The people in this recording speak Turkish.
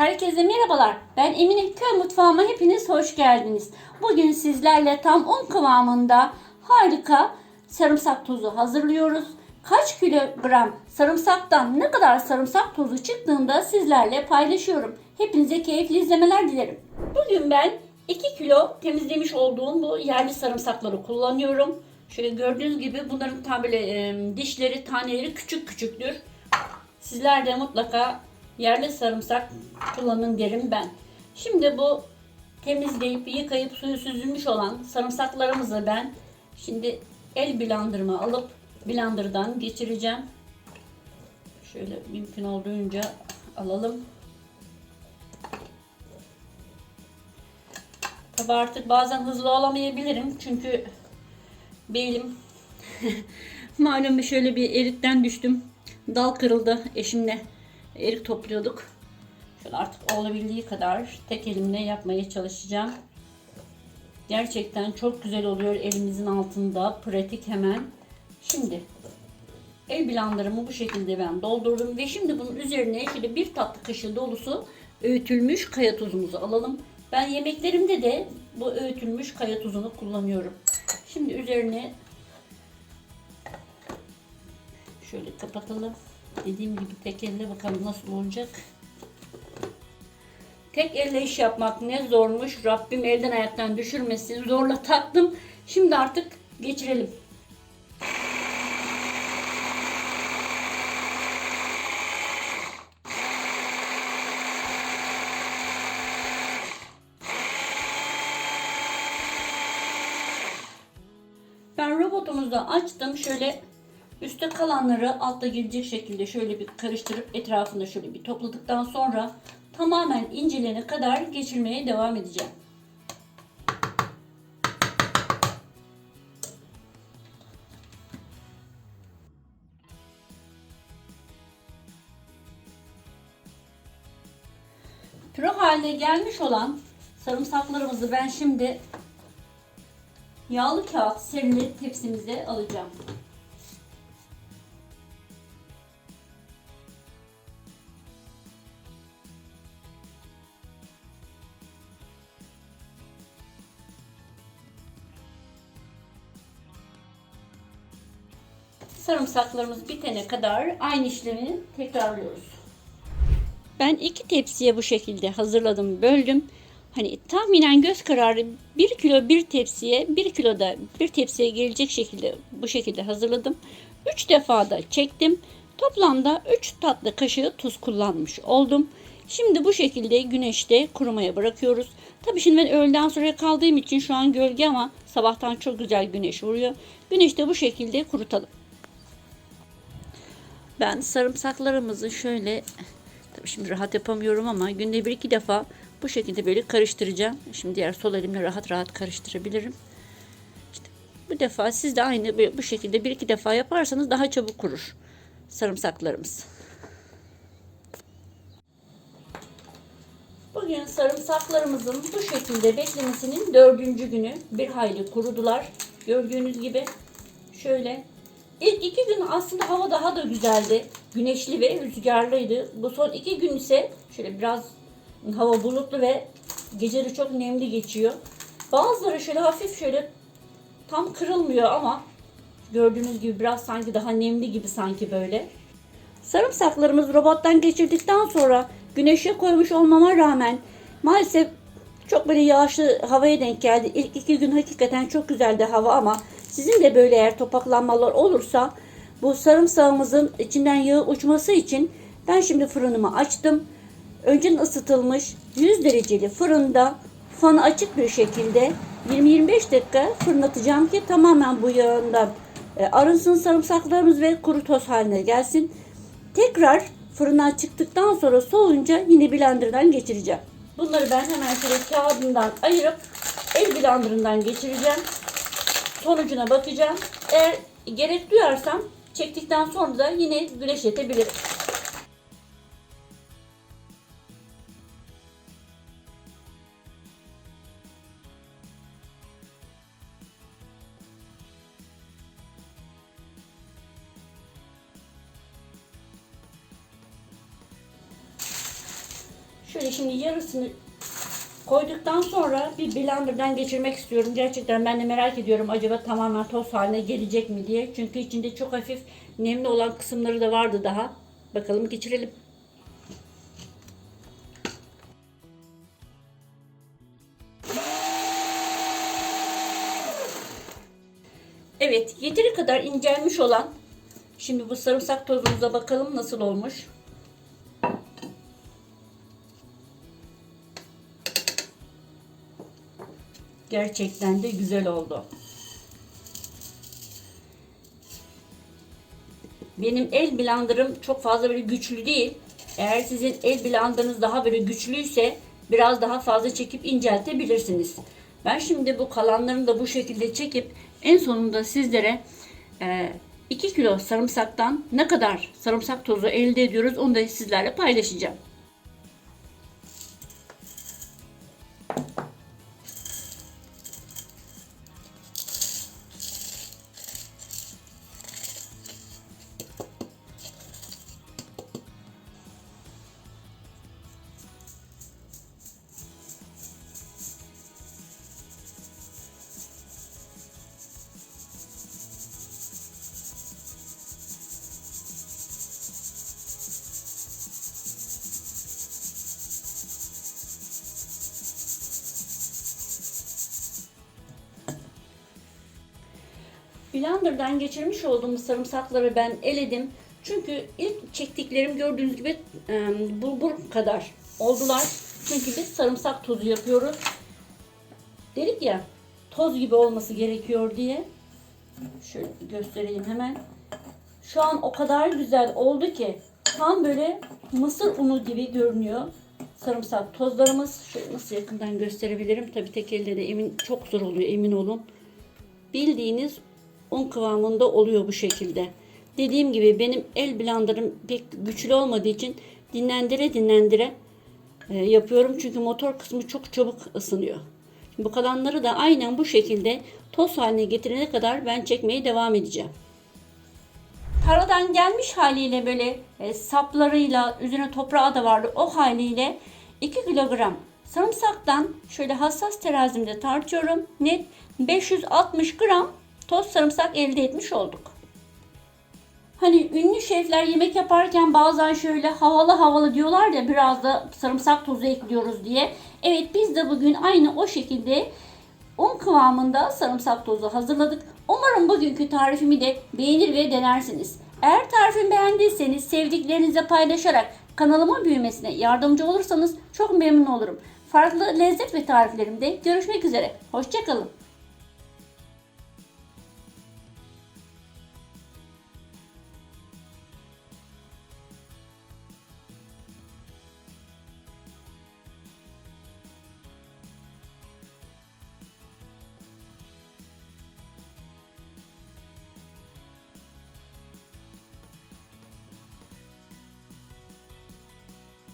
Herkese merhabalar. Ben Emine Köy Mutfağıma hepiniz hoş geldiniz. Bugün sizlerle tam un kıvamında harika sarımsak tozu hazırlıyoruz. Kaç kilogram sarımsaktan ne kadar sarımsak tozu çıktığında sizlerle paylaşıyorum. Hepinize keyifli izlemeler dilerim. Bugün ben 2 kilo temizlemiş olduğum bu yerli sarımsakları kullanıyorum. Şöyle gördüğünüz gibi bunların tam böyle e, dişleri, taneleri küçük küçüktür. Sizler de mutlaka yerli sarımsak kullanın derim ben. Şimdi bu temizleyip yıkayıp suyu süzülmüş olan sarımsaklarımızı ben şimdi el blenderıma alıp blenderdan geçireceğim. Şöyle mümkün olduğunca alalım. Tabi artık bazen hızlı olamayabilirim çünkü belim malum şöyle bir erikten düştüm. Dal kırıldı eşimle erik topluyorduk. Şöyle artık olabildiği kadar tek elimle yapmaya çalışacağım. Gerçekten çok güzel oluyor elimizin altında. Pratik hemen. Şimdi el blenderımı bu şekilde ben doldurdum ve şimdi bunun üzerine şöyle bir tatlı kaşığı dolusu öğütülmüş kaya tuzumuzu alalım. Ben yemeklerimde de bu öğütülmüş kaya tuzunu kullanıyorum. Şimdi üzerine şöyle kapatalım. Dediğim gibi tek elle bakalım nasıl olacak. Tek elle iş yapmak ne zormuş. Rabbim elden ayaktan düşürmesin. Zorla taktım. Şimdi artık geçirelim. Ben robotumuzu da açtım. Şöyle üstte kalanları altta gelecek şekilde şöyle bir karıştırıp etrafında şöyle bir topladıktan sonra tamamen incelene kadar geçirmeye devam edeceğim. Püre haline gelmiş olan sarımsaklarımızı ben şimdi yağlı kağıt serili tepsimize alacağım. Sarımsaklarımız bitene kadar aynı işlemi tekrarlıyoruz. Ben iki tepsiye bu şekilde hazırladım, böldüm. Hani tahminen göz kararı 1 kilo bir tepsiye, 1 kilo da bir tepsiye gelecek şekilde bu şekilde hazırladım. 3 defa da çektim. Toplamda 3 tatlı kaşığı tuz kullanmış oldum. Şimdi bu şekilde güneşte kurumaya bırakıyoruz. Tabii şimdi ben öğleden sonra kaldığım için şu an gölge ama sabahtan çok güzel güneş vuruyor. Güneşte bu şekilde kurutalım. Ben sarımsaklarımızı şöyle tabii şimdi rahat yapamıyorum ama günde bir iki defa bu şekilde böyle karıştıracağım. Şimdi diğer sol elimle rahat rahat karıştırabilirim. İşte bu defa siz de aynı bu şekilde bir iki defa yaparsanız daha çabuk kurur sarımsaklarımız. Bugün sarımsaklarımızın bu şekilde beklemesinin dördüncü günü bir hayli kurudular. Gördüğünüz gibi şöyle İlk iki gün aslında hava daha da güzeldi. Güneşli ve rüzgarlıydı. Bu son iki gün ise şöyle biraz hava bulutlu ve geceleri çok nemli geçiyor. Bazıları şöyle hafif şöyle tam kırılmıyor ama gördüğünüz gibi biraz sanki daha nemli gibi sanki böyle. Sarımsaklarımız robottan geçirdikten sonra güneşe koymuş olmama rağmen maalesef çok böyle yağışlı havaya denk geldi. İlk iki gün hakikaten çok güzeldi hava ama sizin de böyle eğer topaklanmalar olursa bu sarımsağımızın içinden yağı uçması için ben şimdi fırınımı açtım. Önceden ısıtılmış 100 dereceli fırında fanı açık bir şekilde 20-25 dakika fırınlatacağım ki tamamen bu yağından e, arınsın sarımsaklarımız ve kuru toz haline gelsin. Tekrar fırından çıktıktan sonra soğuyunca yine blenderdan geçireceğim. Bunları ben hemen şöyle kağıdından ayırıp el blenderından geçireceğim. Sonucuna bakacağım. Eğer gerek duyarsam çektikten sonra da yine güneşletebilirim. Şöyle şimdi yarısını koyduktan sonra bir blenderdan geçirmek istiyorum. Gerçekten ben de merak ediyorum acaba tamamen toz haline gelecek mi diye. Çünkü içinde çok hafif nemli olan kısımları da vardı daha. Bakalım geçirelim. Evet, yeteri kadar incelmiş olan Şimdi bu sarımsak tozumuza bakalım nasıl olmuş. Gerçekten de güzel oldu. Benim el blenderım çok fazla böyle güçlü değil. Eğer sizin el blenderınız daha böyle güçlüyse biraz daha fazla çekip inceltebilirsiniz. Ben şimdi bu kalanlarını da bu şekilde çekip en sonunda sizlere e, 2 kilo sarımsaktan ne kadar sarımsak tozu elde ediyoruz onu da sizlerle paylaşacağım. Blender'dan geçirmiş olduğum sarımsakları ben eledim. Çünkü ilk çektiklerim gördüğünüz gibi e, bulgur kadar oldular. Çünkü biz sarımsak tozu yapıyoruz. Dedik ya toz gibi olması gerekiyor diye. Şöyle göstereyim hemen. Şu an o kadar güzel oldu ki tam böyle mısır unu gibi görünüyor. Sarımsak tozlarımız. Şöyle nasıl yakından gösterebilirim. Tabii tek elde de emin çok zor oluyor emin olun. Bildiğiniz un kıvamında oluyor bu şekilde. Dediğim gibi benim el blenderım pek güçlü olmadığı için dinlendire dinlendire e, yapıyorum. Çünkü motor kısmı çok çabuk ısınıyor. Şimdi bu kalanları da aynen bu şekilde toz haline getirene kadar ben çekmeye devam edeceğim. Taradan gelmiş haliyle böyle e, saplarıyla üzerine toprağı da vardı o haliyle 2 kilogram sarımsaktan şöyle hassas terazimde tartıyorum. Net 560 gram toz sarımsak elde etmiş olduk. Hani ünlü şefler yemek yaparken bazen şöyle havalı havalı diyorlar ya biraz da sarımsak tozu ekliyoruz diye. Evet biz de bugün aynı o şekilde un kıvamında sarımsak tozu hazırladık. Umarım bugünkü tarifimi de beğenir ve denersiniz. Eğer tarifimi beğendiyseniz sevdiklerinize paylaşarak kanalıma büyümesine yardımcı olursanız çok memnun olurum. Farklı lezzet ve tariflerimde görüşmek üzere. Hoşçakalın.